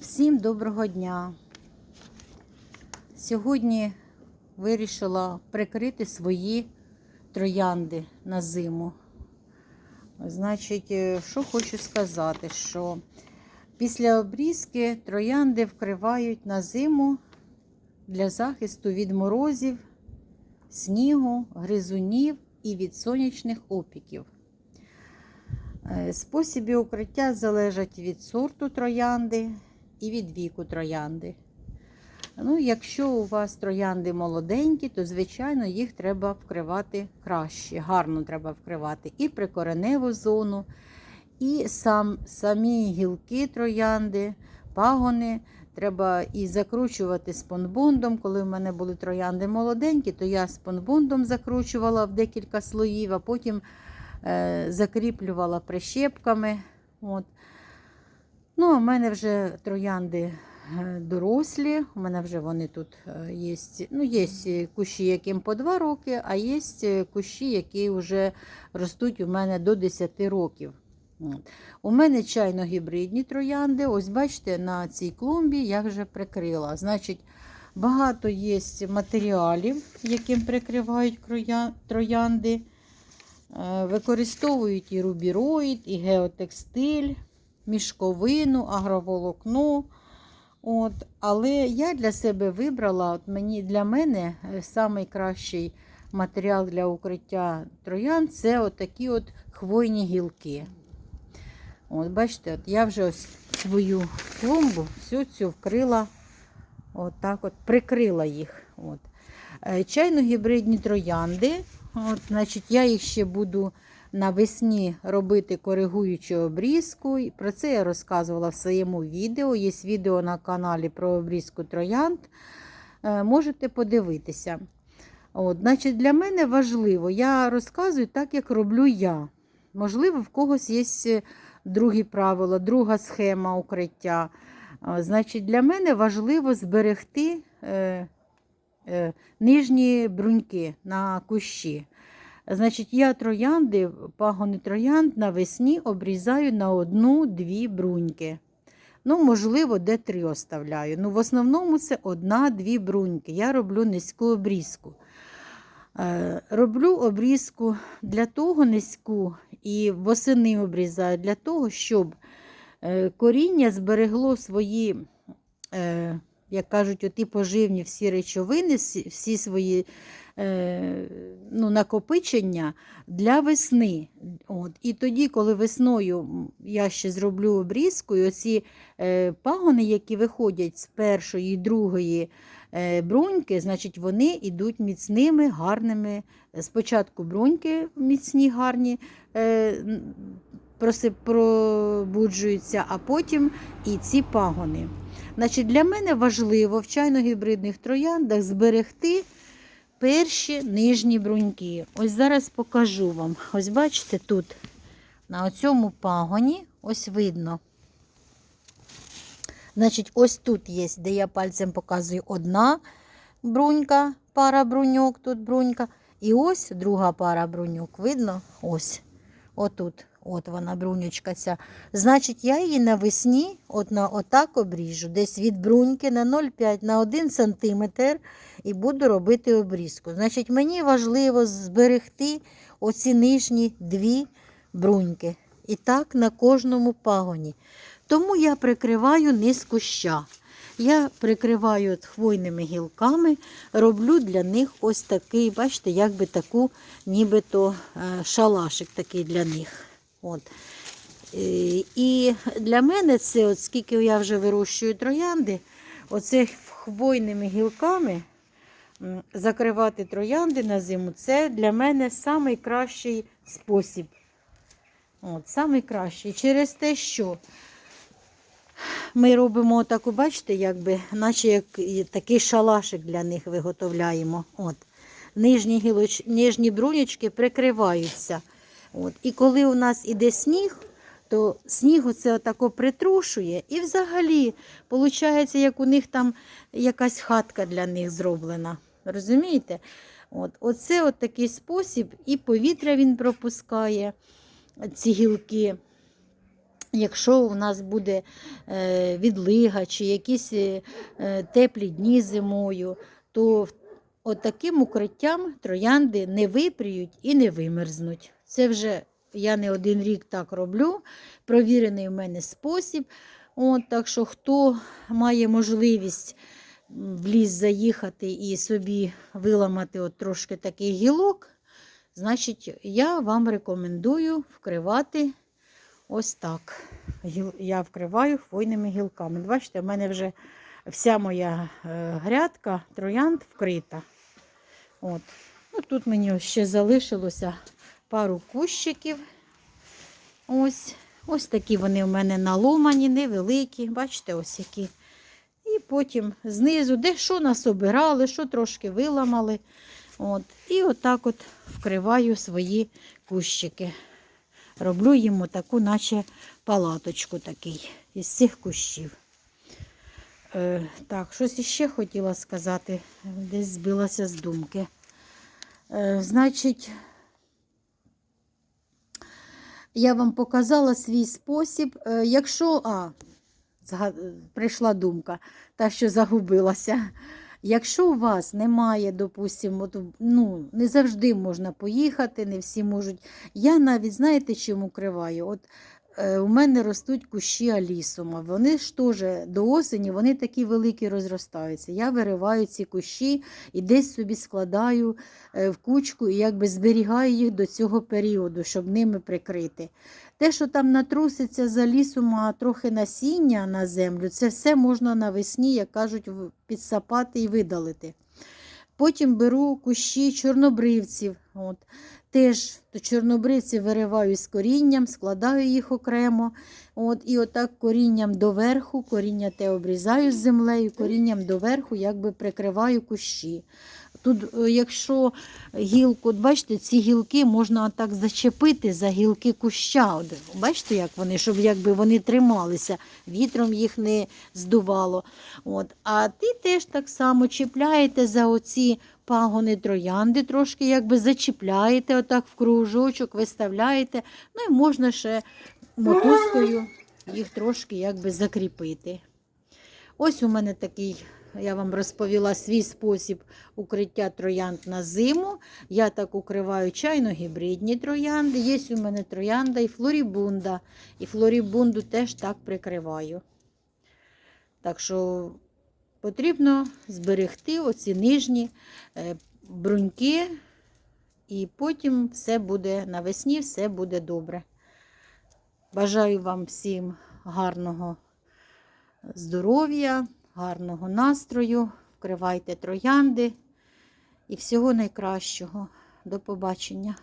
Всім доброго дня. Сьогодні вирішила прикрити свої троянди на зиму. Значить, е, що хочу сказати, що після обрізки троянди вкривають на зиму для захисту від морозів, снігу, гризунів і від сонячних опіків. Е, Способи укриття залежать від сорту троянди і від віку троянди. Ну, якщо у вас троянди молоденькі, то, звичайно, їх треба вкривати краще, гарно треба вкривати і прикореневу зону, і сам, самі гілки троянди, пагони. Треба і закручувати спонбондом. Коли в мене були троянди молоденькі, то я спонбондом закручувала в декілька слоїв, а потім е, закріплювала прищепками. От. Ну, в мене вже троянди е, дорослі. У мене вже вони тут е, є. Ну, є кущі, яким по 2 роки, а є кущі, які вже ростуть у мене до 10 років. У мене чайно-гібридні троянди. Ось бачите, на цій клумбі я вже прикрила. Значить, багато є матеріалів, яким прикривають троянди. Е, Використовують і рубіроїд, і геотекстиль, мішковину, агроволокно. От. Але я для себе вибрала, от мені, для мене е, найкращий матеріал для укриття троян це отакі от хвойні гілки. От, бачите, от я вже ось свою клумбу всю цю вкрила, от так от, прикрила їх. Е, Чайно-гібридні троянди. От, значить, я їх ще буду навесні робити коригуючу обрізку. Про це я розказувала в своєму відео. Є відео на каналі про обрізку троянд. Е, Можете подивитися. От, значить, Для мене важливо, я розказую так, як роблю я. Можливо, в когось є другі правила, друга схема укриття. Значить, для мене важливо зберегти е, е, нижні бруньки на кущі. Значить, я троянди, пагони троянд навесні обрізаю на одну-дві бруньки. Ну, можливо, де три оставляю. Ну, в основному це одна-дві бруньки. Я роблю низьку обрізку. Е, Роблю обрізку для того низьку і восени обрізаю для того, щоб е, коріння зберегло свої, е, як кажуть, оті поживні всі речовини, всі свої ну, накопичення для весни. От. І тоді, коли весною я ще зроблю обрізку, і оці е, пагони, які виходять з першої і другої е, бруньки, значить, вони йдуть міцними, гарними. Спочатку бруньки міцні, гарні. е, пробуджуються, а потім і ці пагони. Значить, для мене важливо в чайно-гібридних трояндах зберегти перші нижні бруньки. Ось зараз покажу вам. Ось бачите, тут на цьому пагоні ось видно. Значить, ось тут є, де я пальцем показую одна брунька, пара бруньок, тут брунька. І ось друга пара бруньок. Видно? Ось. Отут. От вона, брунючка ця. Значить, я її навесні от на, отак обріжу, десь від бруньки на 0,5 на 1 см і буду робити обрізку. Значить, мені важливо зберегти оці нижні дві бруньки. І так на кожному пагоні. Тому я прикриваю низ куща. Я прикриваю хвойними гілками, роблю для них ось такий, бачите, якби таку, нібито е, шалашик такий для них. От. Е, І для мене це, от скільки я вже вирощую троянди, оце хвойними гілками закривати троянди на зиму, це для мене найкращий спосіб. От, самий. Через те, що ми робимо таку, бачите, якби, наче як такий шалашик для них виготовляємо. От. Нижні, гілоч... Нижні брунячки прикриваються. От. І коли у нас іде сніг, то сніг оце отако притрушує. І взагалі, виходить, як у них там якась хатка для них зроблена. Розумієте? От. Оце от такий спосіб, і повітря він пропускає, ці гілки. Якщо у нас буде е, відлига чи якісь е, е, теплі дні зимою, то отаким укриттям троянди не випріють і не вимерзнуть. Це вже я не один рік так роблю, провірений в мене спосіб. От, так що хто має можливість в ліс заїхати і собі виламати от трошки такий гілок, значить я вам рекомендую вкривати ось так. Я вкриваю хвойними гілками. Бачите, в мене вже вся моя е, грядка троянд вкрита. От. Ну, тут мені ще залишилося пару кущиків. Ось. Ось такі вони в мене наломані, невеликі. Бачите, ось які. І потім знизу, де що насобирали, що трошки виламали. От. І отак от вкриваю свої кущики. Роблю йому таку, наче палаточку такий із цих кущів. Е, так, щось іще хотіла сказати, десь збилася з думки. Е, значить, я вам показала свій спосіб. Е, якщо, а, прийшла думка, та, що загубилася. Якщо у вас немає, допустимо, ну, не завжди можна поїхати, не всі можуть. Я навіть, знаєте, чим укриваю? От у мене ростуть кущі алісума. Вони ж теж до осені вони такі великі розростаються. Я вириваю ці кущі і десь собі складаю е, в кучку і якби зберігаю їх до цього періоду, щоб ними прикрити. Те, що там натруситься за лісом, а трохи насіння на землю, це все можна навесні, як кажуть, підсапати і видалити. Потім беру кущі чорнобривців. От. Теж чорнобривці вириваю з корінням, складаю їх окремо. От, і отак корінням доверху, коріння те обрізаю з землею, корінням доверху якби прикриваю кущі. Тут, е, якщо гілку, бачите, ці гілки можна так зачепити за гілки куща. Бачите, як вони, щоб якби вони трималися, вітром їх не здувало. От. А ти теж так само чіпляєте за оці пагони троянди, трошки якби зачіпляєте отак в кружочок, виставляєте. Ну і можна ще мотузкою їх трошки якби закріпити. Ось у мене такий, я вам розповіла свій спосіб укриття троянд на зиму. Я так укриваю чайно-гібридні троянди. Є у мене троянда і флорібунда. І флорібунду теж так прикриваю. Так що потрібно зберегти оці нижні е, бруньки, і потім все буде навесні, все буде добре. Бажаю вам всім гарного здоров'я, гарного настрою, вкривайте троянди і всього найкращого. До побачення.